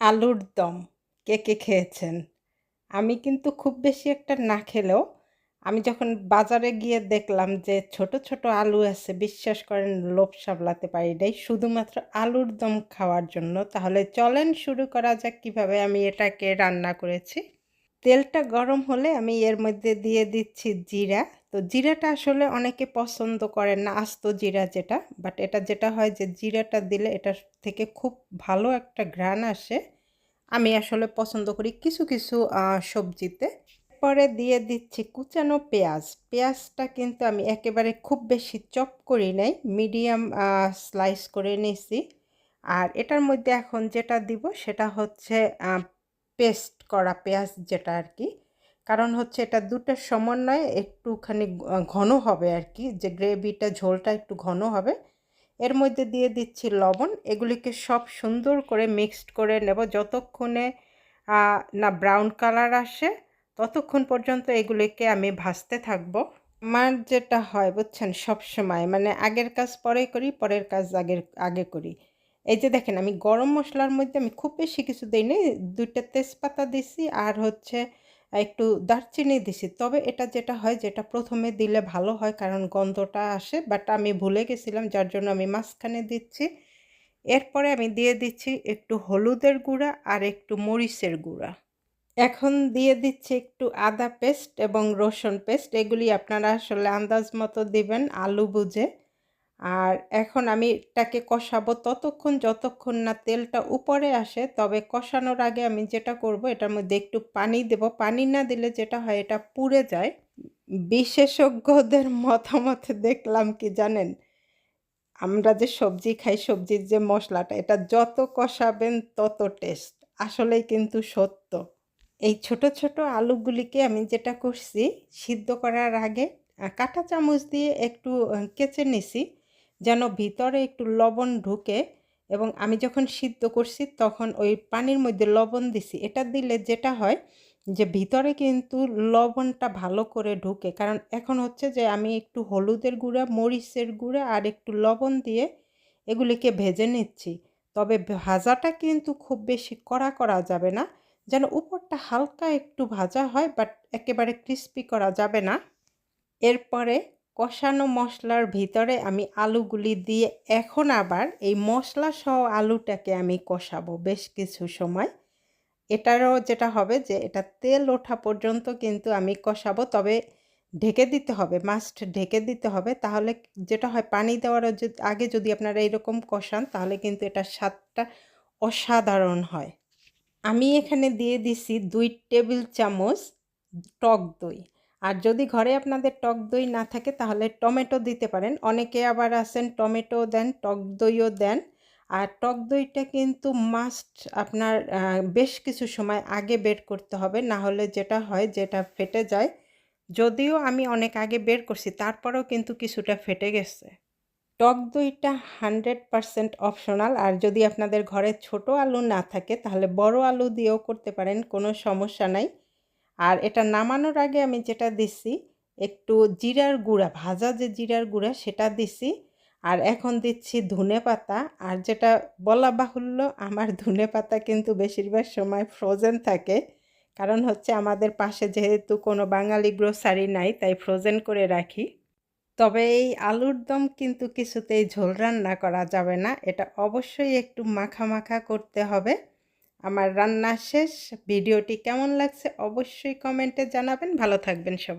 আলুর দম। কে কে খেয়েছেন? আমি কিন্তু খুব বেশি একটা না খেলেও আমি যখন বাজারে গিয়ে দেখলাম যে ছোট ছোট আলু আছে, বিশ্বাস করেন লোভ সামলাতে পারি নাই। শুধুমাত্র আলুর দম খাওয়ার জন্য। তাহলে চলেন শুরু করা যাক কীভাবে আমি এটাকে রান্না করেছি। তেলটা গরম হলে আমি এর মধ্যে দিয়ে দিচ্ছি জিরা। তো জিরাটা আসলে অনেকে পছন্দ করেন না, আস্ত জিরা যেটা। বাট এটা যেটা হয় যে জিরাটা দিলে এটা থেকে খুব ভালো একটা ঘ্রাণ আসে। আমি আসলে পছন্দ করি কিছু কিছু সবজিতে। পরে দিয়ে দিচ্ছি কুচানো পেঁয়াজ। পেঁয়াজটা কিন্তু আমি একেবারে খুব বেশি চপ করি নাই, মিডিয়াম স্লাইস করে নিয়েছি আর এটার মধ্যে এখন যেটা দিব সেটা হচ্ছে পেস্ট করা পেঁয়াজ যেটা আর কি। কারণ হচ্ছে এটা দুটোর সমন্বয়ে একটুখানি ঘন হবে আর কি। যে গ্রেভিটা, ঝোলটা একটু ঘন হবে। এর মধ্যে দিয়ে দিচ্ছি লবণ। এগুলিকে সব সুন্দর করে মিক্সড করে নেব যতক্ষণে না ব্রাউন কালার আসে, ততক্ষণ পর্যন্ত এগুলিকে আমি ভাজতে থাকব। আমার যেটা হয়, বুঝছেন, সব সময় মানে আগের কাজ পরে করি, পরের কাজ আগের, আগে করি। এই যে দেখেন, আমি গরম মশলার মধ্যে আমি খুব বেশি কিছু দিইনি, দুইটা তেজপাতা দিছি, আর হচ্ছে একটু দারচিনি দিছি। তবে এটা যেটা হয়, যেটা প্রথমে দিলে ভালো হয়, কারণ গন্ধটা আসে বাট আমি ভুলে গেছিলাম, যার জন্য আমি মাঝখানে দিচ্ছি। এরপরে আমি দিয়ে দিচ্ছি একটু হলুদের গুঁড়া আর একটু মরিচের গুঁড়া। এখন দিয়ে দিচ্ছি একটু আদা পেস্ট এবং রসুন পেস্ট। এগুলি আপনারা আসলে আন্দাজ মতো দিবেন, আলু বুঝে। আর এখন আমি এটাকে কষাবো ততক্ষণ যতক্ষণ না তেলটা উপরে আসে, তবে কষানোর আগে আমি যেটা করব, এটার মধ্যে একটু পানি দেব। পানি না দিলে যেটা হয়, এটা পুড়ে যায়। বিশেষজ্ঞদের মতামত দেখলাম কি জানেন? আমরা যে সবজি খাই, সবজির যে মশলাটা, এটা যত কষাবেন তত টেস্ট আসলেই কিন্তু সত্য। এই ছোট ছোট আলুগুলিকে আমি যেটা করছি, সিদ্ধ করার আগে কাঁটা চামচ দিয়ে একটু কেচে নিছি। যেন ভিতরে একটু লবণ ঢুকে এবং আমি যখন সিদ্ধ করছি তখন ওই পানির মধ্যে লবণ দিছি। এটা দিলে যেটা হয় যে ভিতরে কিন্তু লবণটা ভালো করে ঢুকে। কারণ এখন হচ্ছে যে আমি একটু হলুদের গুঁড়া, মরিচের গুঁড়া আর একটু লবণ দিয়ে এগুলিকে ভেজে নিচ্ছি। তবে ভাজাটা কিন্তু খুব বেশি কড়া করা যাবে না। যেন উপরটা হালকা একটু ভাজা হয়, বাট একেবারে ক্রিস্পি করা যাবে না। এরপরে কষানো মশলার ভিতরে আমি আলুগুলি দিয়ে এখন আবার এই মশলা সহ আলুটাকে আমি কষাবো বেশ কিছু সময়। এটারও যেটা হবে যে এটা তেল ওঠা পর্যন্ত কিন্তু আমি কষাবো, তবে ঢেকে দিতে হবে মাস্ট ঢেকে দিতে হবে। তাহলে যেটা হয়, পানি দেওয়ার আগে যদি আপনারা এরকম কষান, তাহলে কিন্তু এটা স্বাদটা অসাধারণ হয়। আমি এখানে দিয়ে দিছি দুই টেবিল চামচ টক দই। আর যদি ঘরে আপনাদের টক দই না থাকে, তাহলে টমেটো দিতে পারেন। অনেকে আবার আছেন টমেটো দেন, টক দইও দেন। আর টক দইটা কিন্তু মাস্ট আপনার বেশ কিছু সময় আগে বের করতে হবে। না হলে যেটা হয়, যেটা ফেটে যায়। যদিও আমি অনেক আগে বের করছি, তারপরেও কিন্তু কিছুটা ফেটে গেছে। টক দইটা হান্ড্রেড পারসেন্ট অপশনাল আর যদি আপনাদের ঘরে ছোট আলু না থাকে, তাহলে বড় আলু দিয়েও করতে পারেন, কোনো সমস্যা নাই। আর এটা নামানোর আগে আমি যেটা দিছি, একটু জিরার গুঁড়া, ভাজা যে জিরার গুঁড়া সেটা দিছি। আর এখন দিচ্ছি ধনে পাতা। আর যেটা বলা বাহুল্য, আমার ধনে পাতা কিন্তু বেশিরভাগ সময় ফ্রোজেন থাকে। কারণ হচ্ছে আমাদের পাশে যেহেতু কোনো বাঙালি গ্রোসারি নাই, তাই ফ্রোজেন করে রাখি। তবে এই আলুর দম কিন্তু কিছুতেই ঝোল রান্না করা যাবে না। এটা অবশ্যই একটু মাখা মাখা করতে হবে। আমার রান্না শেষ ভিডিওটি কেমন লাগছে অবশ্যই কমেন্টে জানাবেন। ভালো থাকবেন সবাই।